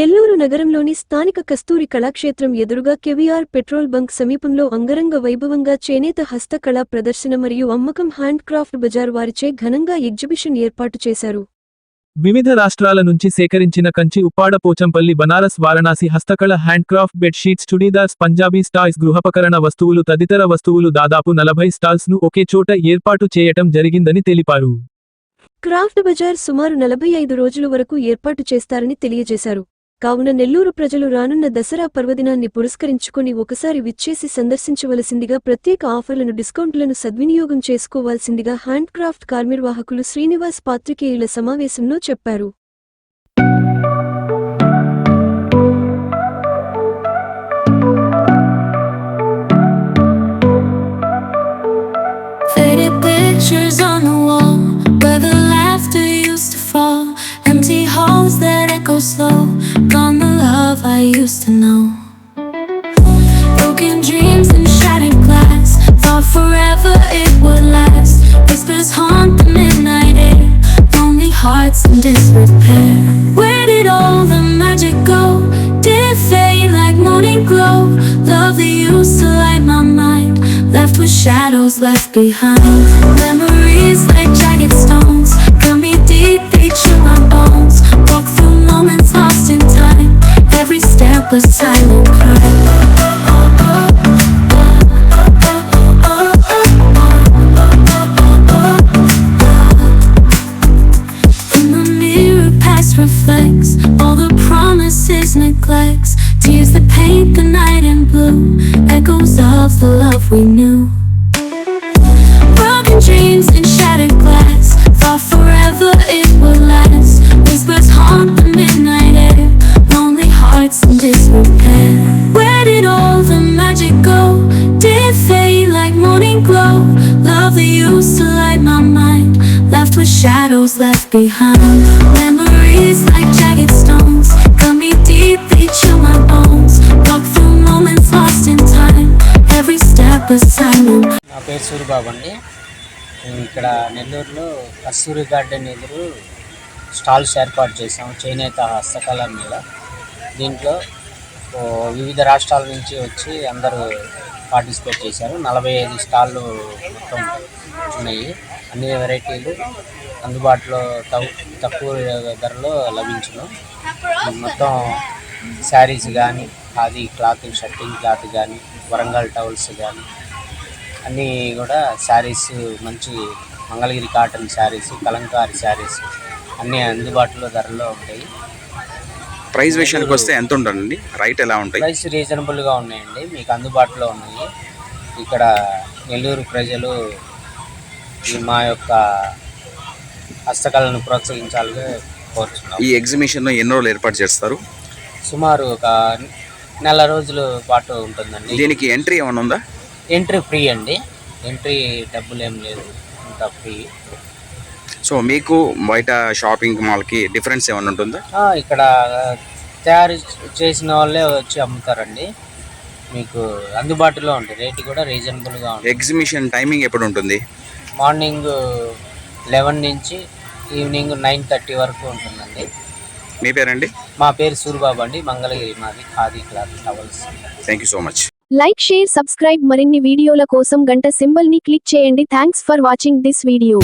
నెల్లూరు నగరంలోని స్థానిక కస్తూరి కళాక్షేత్రం ఎదురుగా కెవిఆర్ పెట్రోల్ బంక్ సమీపంలో అంగరంగ వైభవంగా చేనేత హస్తకళా ప్రదర్శన మరియు అమ్మకం హ్యాండ్ క్రాఫ్ట్ బజార్ వారిచే ఘనంగా ఎగ్జిబిషన్ ఏర్పాటు చేశారు. వివిధ రాష్ట్రాల నుంచి సేకరించిన కంచి ఉప్పాడ పోచంపల్లి బనారస్ వారణాసి హస్తకళ హ్యాండ్క్రాఫ్ట్ బెడ్షీట్స్ చుడీదార్స్ పంజాబీ స్టాయ్స్ గృహపకరణ వస్తువులు తదితర వస్తువులు దాదాపు నలభై స్టాల్స్ను ఒకే చోట ఏర్పాటు చేయటం జరిగిందని తెలిపారు. క్రాఫ్ట్ బజార్ సుమారు నలభై ఐదు రోజుల వరకు ఏర్పాటు చేస్తారని తెలియజేశారు. కావున నెల్లూరు ప్రజలు రానున్న దసరా పర్వదినాన్ని పురస్కరించుకుని ఒకసారి విచ్చేసి సందర్శించవలసిందిగా ప్రత్యేక ఆఫర్లను డిస్కౌంట్లను సద్వినియోగం చేసుకోవాల్సిందిగా హ్యాండ్ క్రాఫ్ట్ కార్మిర్వాహకులు శ్రీనివాస్ పాత్రికేయుల సమావేశంలో చెప్పారు. Pictures on the know. Broken dreams and shattered glass. Thought forever it would last. Whispers haunt the midnight air. Lonely hearts in disrepair. Where did all the magic go? Did fade like morning glow? Love that used to light my mind. Left with shadows left behind. Memories reflects all the promises, neglects, tears that paint the night in blue, echoes of the love we knew. Broken dreams and shattered glass, thought forever it would last. Whispers haunt the midnight air, lonely hearts in disrepair. Where did all the magic go? Did it fade like morning glow? Love that used to light my mind, left with shadows left behind. నా పేరు సూర్యబాబు అండి. మేము ఇక్కడ నెల్లూరులో కస్తూరి garden ఎదురు stalls ఏర్పాటు చేసాము చేనేత హస్తకళ మీద. దీంట్లో వివిధ రాష్ట్రాల నుంచి వచ్చి అందరూ పార్టిసిపేట్ చేశారు. నలభై ఐదు స్టాళ్ళు మొత్తం ఉన్నాయి. అన్ని వెరైటీలు అందుబాటులో తక్కు- తక్కువ ధరలో లభించును. మొత్తం శారీస్ కానీ ఖాదీ క్లాత్ షర్టింగ్ క్లాత్ కానీ వరంగల్ టవల్స్ కానీ అన్నీ కూడా శారీస్ మంచి Mangalagiri cotton saris Kalamkari saris అన్నీ అందుబాటులో ధరలో ఉంటాయి. ప్రైస్ విషయానికి వస్తే ఎంత ఉంటుందండి? రైట్ ఎలా ఉంటాయి? ప్రైస్ రీజనబుల్గా ఉన్నాయండి. మీకు అందుబాటులో ఉన్నాయి. ఇక్కడ నెల్లూరు ప్రజలు మా యొక్క హస్తకళను ప్రోత్సహించాలని కోరుచున్నాం. ఈ ఎగ్జిబిషన్ ఎన్ని రోజులు ఏర్పాటు చేస్తారు? సుమారు ఒక నెల రోజుల పాటు ఉంటుందండి. దీనికి ఎంట్రీ ఏమైనా ఉందా? ఎంట్రీ ఫ్రీ అండి. ఎంట్రీ డబ్బులు ఏం లేదు. అంతా ఫ్రీ. సో మీకు బయట షాపింగ్ మాల్కి డిఫరెన్స్ ఏమైనా ఉంటుందా? ఇక్కడ తయారు చేసిన వాళ్ళే వచ్చి అమ్ముతారండి. మీకు అందుబాటులో ఉంటుంది రేటు కూడా రీజనబుల్గా ఉంటుంది. ఎగ్జిబిషన్ టైమింగ్ ఎప్పుడు ఉంటుంది? మార్నింగ్ లెవెన్ నుంచి ఈవినింగ్ నైన్ థర్టీ వరకు ఉంటుందండి. మీ పేరండి? మా పేరు సూరిబాబు అండి మంగళగిరి మాది khadi cloth towels thank you so much like share subscribe మరిన్ని వీడియోల కోసం గంట సింబల్ని క్లిక్ చేయండి. Thanks for watching this video